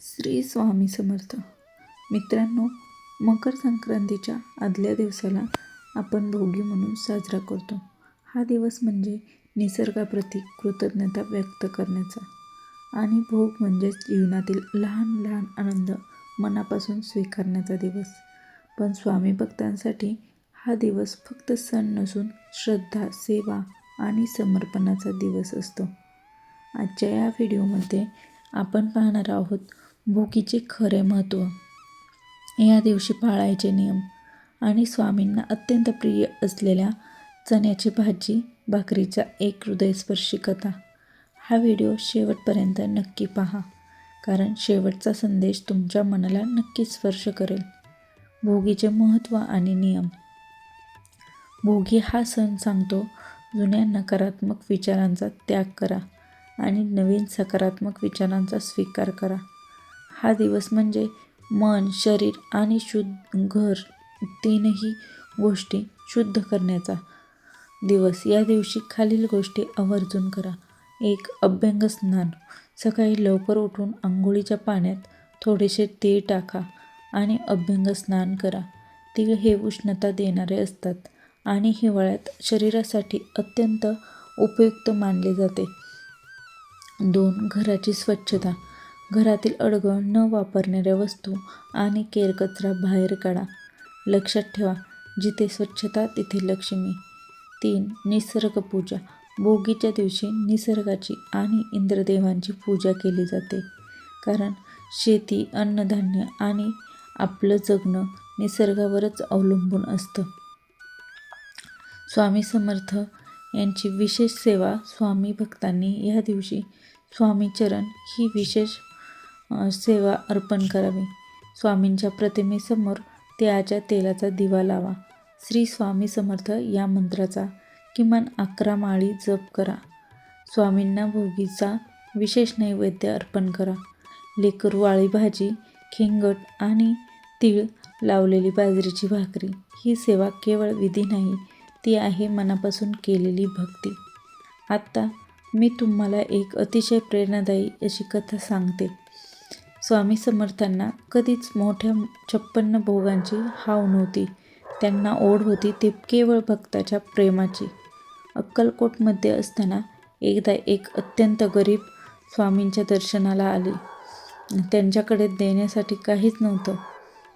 श्री स्वामी समर्थ. मित्रांनो मकर संक्रांतीच्या आदल्या दिवसाला आपण भोगी म्हणून साजरा करतो. हा दिवस म्हणजे निसर्गाप्रती कृतज्ञता व्यक्त करण्याचा आणि भोग म्हणजेच जीवनातील लहान लहान आनंद मनापासून स्वीकारण्याचा दिवस. पण स्वामी भक्तांसाठी हा दिवस फक्त सण नसून श्रद्धा सेवा आणि समर्पणाचा दिवस असतो. आजच्या या व्हिडिओमध्ये आपण पाहणार आहोत भोगीचे खरे महत्त्व. या दिवशी पाळायचे नियम आणि स्वामींना अत्यंत प्रिय असलेल्या चण्याची भाजी भाकरीचा एक हृदयस्पर्शी कथा. हा व्हिडिओ शेवटपर्यंत नक्की पहा कारण शेवटचा संदेश तुमच्या मनाला नक्की स्पर्श करेल. भोगीचे महत्त्व आणि नियम. भोगी हा सण सांगतो जुन्या नकारात्मक विचारांचा त्याग करा आणि नवीन सकारात्मक विचारांचा स्वीकार करा. हा दिवस म्हणजे मन शरीर आणि शुद्ध घर तीनही गोष्टी शुद्ध करण्याचा दिवस. या दिवशी खालील गोष्टी आवर्जून करा. एक अभ्यंग स्नान. सकाळी लवकर उठून आंघोळीच्या पाण्यात थोडेसे तीळ टाका आणि अभ्यंग स्नान करा. तीळ हे उष्णता देणारे असतात आणि हिवाळ्यात शरीरासाठी अत्यंत उपयुक्त मानले जाते. दोन घराची स्वच्छता. घरातील अडगळ न वापरणाऱ्या वस्तू आणि केरकचरा बाहेर काढा. लक्षात ठेवा जिथे स्वच्छता तिथे लक्ष्मी. तीन निसर्ग पूजा. भोगीच्या दिवशी निसर्गाची आणि इंद्रदेवांची पूजा केली जाते. कारण शेती अन्नधान्य आणि आपलं जगणं निसर्गावरच अवलंबून असतं. स्वामी समर्थ यांची विशेष सेवा स्वामी भक्तांनी या दिवशी स्वामीचरण ही विशेष सेवा अर्पण करावी. स्वामींच्या प्रतिमेसमोर तिळाच्या तेलाचा दिवा लावा. श्री स्वामी समर्थ या मंत्राचा किमान अकरा माळी जप करा. स्वामींना भोगीचा विशेष नैवेद्य अर्पण करा. लेकर वाळी भाजी खेंगट आणि तीळ लावलेली बाजरीची भाकरी ही सेवा केवळ विधी नाही ती आहे मनापासून केलेली भक्ती. आत्ता मी तुम्हाला एक अतिशय प्रेरणादायी अशी कथा सांगते. स्वामी समर्थांना कधीच मोठ्या छप्पन्न भोगांची हाव नव्हती. त्यांना ओढ होती ते केवळ भक्ताच्या प्रेमाची. अक्कलकोटमध्ये असताना एकदा एक अत्यंत गरीब स्वामींच्या दर्शनाला आले. त्यांच्याकडे देण्यासाठी काहीच नव्हतं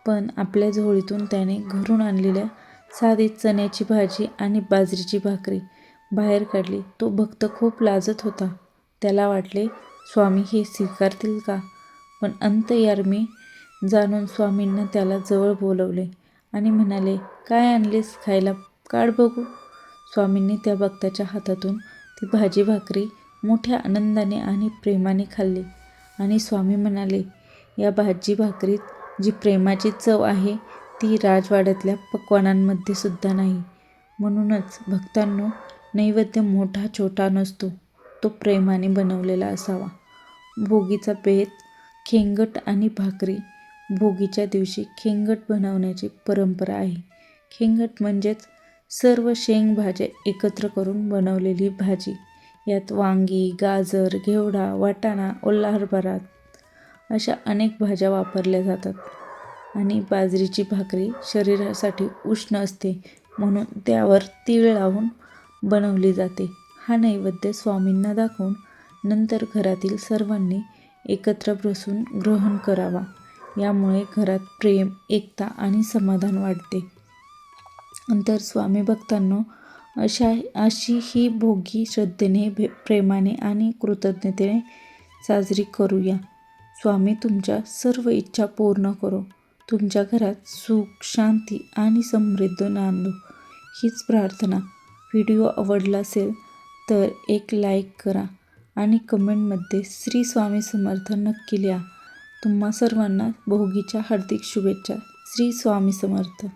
पण आपल्या झोळीतून त्याने घरून आणलेल्या साधी चण्याची भाजी आणि बाजरीची भाकरी बाहेर काढली. तो भक्त खूप लाजत होता. त्याला वाटले स्वामी हे स्वीकारतील का? पण अंतयार्मी जाणून स्वामींना त्याला जवळ बोलवले आणि म्हणाले काय आणलेस खायला? काढ बघू. स्वामींनी त्या भक्ताच्या हातातून ती भाजी भाकरी मोठ्या आनंदाने आणि प्रेमाने खाल्ली. आणि स्वामी म्हणाले या भाजी भाकरीत जी प्रेमाची चव आहे ती राजवाड्यातल्या पक्वानांमध्ये सुद्धा नाही. म्हणूनच भक्तांनो नैवेद्य मोठा छोटा नसतो. तो प्रेमाने बनवलेला असावा. भोगीचा बेत खेंगट आणि भाकरी. भोगीच्या दिवशी खेंगट बनवण्याची परंपरा आहे. खेंगट म्हणजेच सर्व शेंगभाज्या एकत्र करून बनवलेली भाजी. यात वांगी गाजर घेवडा वाटाणा ओला हरभरा अशा अनेक भाज्या वापरल्या जातात. आणि बाजरीची भाकरी शरीरासाठी उष्ण असते म्हणून त्यावर तीळ लावून बनवली जाते. हा नैवेद्य स्वामींना दाखवून नंतर घरातील सर्वांनी एकत्र बसून ग्रहण करावा. यामुळे घरात प्रेम एकता आणि समाधान वाढते. नंतर स्वामी भक्तांनो अशा अशी ही भोगी श्रद्धेने भे प्रेमाने आणि कृतज्ञतेने साजरी करूया. स्वामी तुमच्या सर्व इच्छा पूर्ण करो. तुमच्या घरात सुख शांती आणि समृद्ध नांदो. हीच प्रार्थना. व्हिडिओ आवडला असेल तर एक लाईक करा. आणि कमेंटमध्ये श्री स्वामी समर्थ नक्की लिहा. तुम्हा सर्वांना भोगीच्या हार्दिक शुभेच्छा. श्री स्वामी समर्थ.